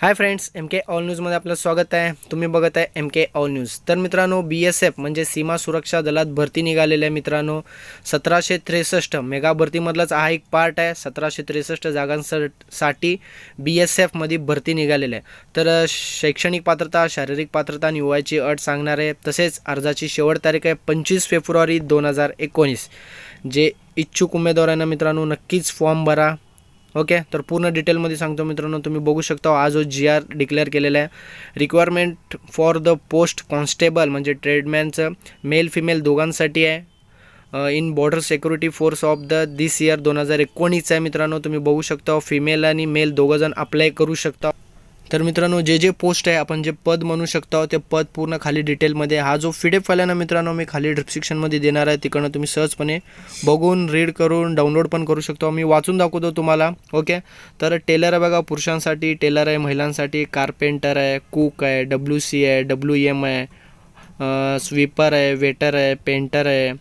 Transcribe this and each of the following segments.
Hi friends M K all न्यूजमध्ये आपलं स्वागत आहे. तुम्ही बघत आहे एम के ऑल न्यूज तर मित्रांनो बी एस एफ म्हणजे सीमा सुरक्षा दलात भरती निघालेल्या मित्रांनो. सतराशे त्रेसष्ट मेगा भरतीमधलाच हा एक पार्ट आहे. सतराशे त्रेसष्ट जागांसाठी बी एस एफमध्ये भरती निघालेलं आहे. तर शैक्षणिक पात्रता शारीरिक पात्रता आणि वयाची अट सांगणार आहे. तसेच अर्जाची शेवट तारीख आहे पंचवीस फेब्रुवारी दोन हजार एकोणीस. जे इच्छुक उमेदवारांना मित्रांनो नक्कीच फॉर्म भरा. ओके तर पूर्ण डिटेलमध्ये सांगतो मित्रांनो तुम्ही बघू शकता आज जो जी आर डिक्लेअर केलेला आहे requirement for the post constable म्हणजे ट्रेडमॅनचं मेल फिमेल दोघांसाठी आहे. In border security force of the this year दोन हजार एकोणीस आहे मित्रांनो तुम्ही बघू शकता फिमेल आणि मेल दोघंजण अप्लाय करू शकता. तर मित्रांनो जे जे पोस्ट आहे आपण जे पद म्हणू शकतो ते पद पूर्ण खाली डिटेलमध्ये हा जो फिडेप फाईल आहे ना मित्रांनो मी खाली डिस्क्रिप्शनमध्ये देणार आहे. तिकडनं तुम्ही सहजपणे बघून रीड करून डाउनलोड पण करू शकतो. मी वाचून दाखवतो तुम्हाला ओके तर टेलर आहे बघा पुरुषांसाठी टेलर आहे महिलांसाठी कारपेंटर आहे कुक आहे डब्ल्यू सी आहे डब्ल्यू एम आहे स्वीपर आहे वेटर आहे पेंटर आहे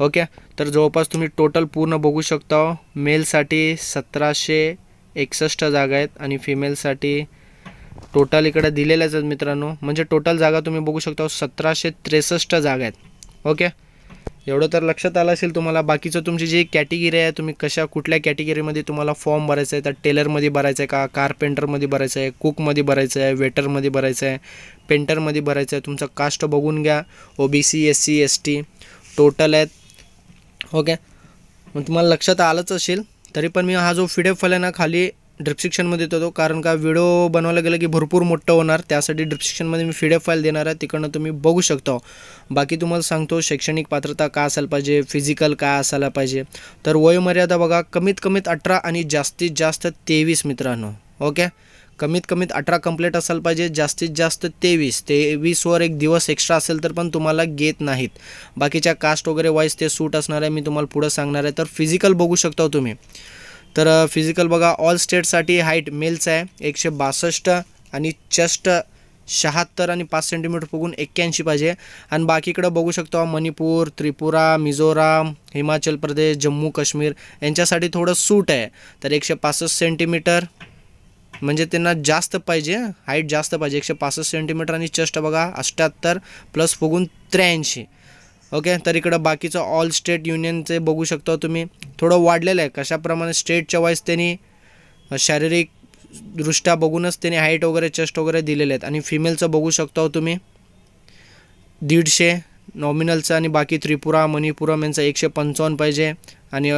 ओके तर जवळपास तुम्ही टोटल पूर्ण बघू शकता. मेलसाठी सतराशे एकसष्ट जागा आहेत आणि फिमेलसाठी टोटल इकडे दिलेल्याच आहेत मित्रांनो. म्हणजे टोटल जागा तुम्ही बघू शकता सतराशे त्रेसष्ट जागा आहेत. ओके? एवढं तर लक्षात आलं असेल तुम्हाला. बाकीचं तुमची जी कॅटेगरी आहे तुम्ही कशा कुठल्या कॅटेगरीमध्ये तुम्हाला फॉर्म भरायचा आहे तर टेलरमध्ये भरायचं आहे का कारपेंटरमध्ये भरायचं आहे कुकमध्ये भरायचं आहे वेटरमध्ये भरायचं आहे पेंटरमध्ये भरायचं आहे तुमचं कास्ट बघून घ्या. O B C S C S T total आहेत. ओके? मग तुम्हाला लक्षात आलंच असेल तरी पण मी हा जो फिडेफल आहे ना खाली ड्रिप्सिक्शनमध्ये देतो कारण का व्हिडिओ बनवायला गेलं की भरपूर मोठं होणार. त्यासाठी ड्रिप्सिक्शनमध्ये मी फिडेफ फाईल देणार आहे. तिकडनं तुम्ही बघू शकता. बाकी तुम्हाला सांगतो शैक्षणिक पात्रता काय असायला पाहिजे फिजिकल काय असायला पाहिजे. तर वयोमर्यादा बघा कमीत कमीत अठरा आणि जास्तीत जास्त तेवीस मित्रांनो. ओके कमीत कमीत अठरा कंप्लीट असायला पाहिजे जास्तीत जास्त तेवीस. तेवीसवर एक दिवस एक्स्ट्रा असेल तर पण तुम्हाला घेत नाहीत. बाकीच्या कास्ट वगैरे वाईज ते सूट असणार आहे मी तुम्हाला पुढं सांगणार आहे. तर फिजिकल बघू शकता तुम्ही. तर फिजिकल बघा ऑल स्टेटसाठी हाईट मेलचं आहे एकशे बासष्ट आणि चस्ट शहात्तर आणि पाच सेंटीमीटर फुगून एक्क्याऐंशी पाहिजे. आणि बाकीकडं बघू शकतो मणिपूर त्रिपुरा मिझोराम हिमाचल प्रदेश जम्मू काश्मीर यांच्यासाठी थोडं सूट आहे. तर एकशे पासष्ट सेंटीमीटर म्हणजे त्यांना जास्त पाहिजे हाईट जास्त पाहिजे. एकशे पासष्ट सेंटीमीटर आणि चस्ट बघा अष्ट्याहत्तर प्लस फुगून त्र्याऐंशी. ओके? तर इकडं बाकीचं ऑल स्टेट युनियनचे बघू शकता तुम्ही. थोडं वाढलेलं आहे. कशाप्रमाणे स्टेटच्या वाईज त्यांनी शारीरिक दृष्ट्या बघूनच त्यांनी हाईट वगैरे चेस्ट वगैरे दिलेले आहेत. आणि फिमेलचं बघू शकता हो तुम्ही. दीडशे नॉमिनलचं आणि बाकी त्रिपुरा मणिपुरम यांचं एकशे पंचावन्न पाहिजे. आणि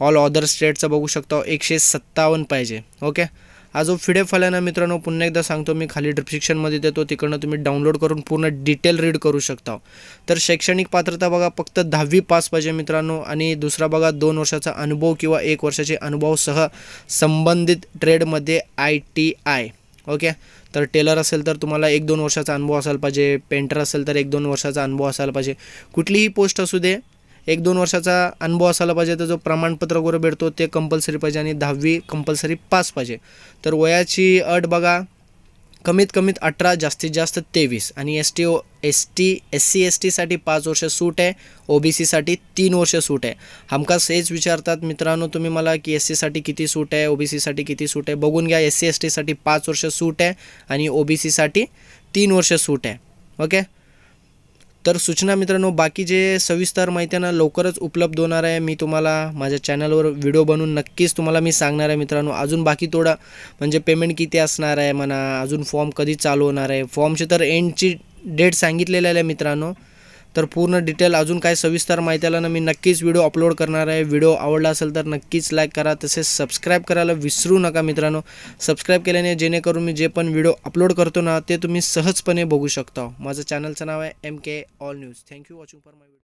ऑल अदर स्टेटचं बघू शकता हो एकशे सत्तावन्न पाहिजे. ओके? हा जो फिडे फाईल आहे ना मित्रांनो पुन्हा एकदा सांगतो मी खाली डिस्क्रिप्शनमध्ये देतो तिकडनं तुम्ही डाउनलोड करून पूर्ण डिटेल रीड करू शकता. तर शैक्षणिक पात्रता बघा फक्त दहावी पास पाहिजे मित्रांनो आणि दुसरा बघा दोन वर्षाचा अनुभव किंवा एक वर्षाचे अनुभवसह संबंधित ट्रेडमध्ये आय टी आय ओके तर टेलर असेल तर तुम्हाला एक दोन वर्षाचा अनुभव असायला पाहिजे पेंटर असेल तर एक दोन वर्षाचा अनुभव असायला पाहिजे. कुठलीही पोस्ट असू दे एक दोन वर्षाचा अनुभव असायला पाहिजे. तर जो प्रमाणपत्र वगैरे भेटतो ते कंपल्सरी पाहिजे आणि दहावी कंपल्सरी पास पाहिजे. तर वयाची अट बघा कमीत कमीत अठरा जास्तीत जास्त तेवीस. आणि S T O S T S C S टीसाठी पाच वर्ष सूट आहे. ओ बी सीसाठी तीन वर्ष सूट आहे. हमखास हेच विचारतात मित्रांनो तुम्ही मला की एस सीसाठी किती सूट आहे ओ बी सीसाठी किती सूट आहे? बघून घ्या एस सी एस टीसाठी पाच वर्ष सूट आहे आणि ओ बी सीसाठी तीन वर्ष सूट आहे. ओके तर सूचना मित्रांनो बाकी जे सविस्तर माहिती आहे ना लवकरच उपलब्ध होणार आहे. मी तुम्हाला माझ्या चॅनलवर व्हिडिओ बनवून नक्कीच तुम्हाला मी सांगणार आहे मित्रांनो. अजून बाकी थोडं म्हणजे पेमेंट किती असणार आहे म्हणा अजून फॉर्म कधी चालू होणार आहे. फॉर्मची तर एंडची डेट सांगितलेली आहे मित्रांनो. तर पूर्ण डिटेल अजून काय सविस्तर माहिती आला ना मी नक्कीच व्हिडिओ अपलोड करणार आहे. व्हिडिओ आवडला असेल तर नक्कीच लाईक करा. तसेच सबस्क्राईब करायला विसरू नका मित्रांनो. सबस्क्राईब केल्याने जेणेकरून मी जे पण व्हिडिओ अपलोड करतो ना ते तुम्ही सहजपणे बघू शकता. माझं चॅनलचं नाव आहे M K all news thank you watching for my video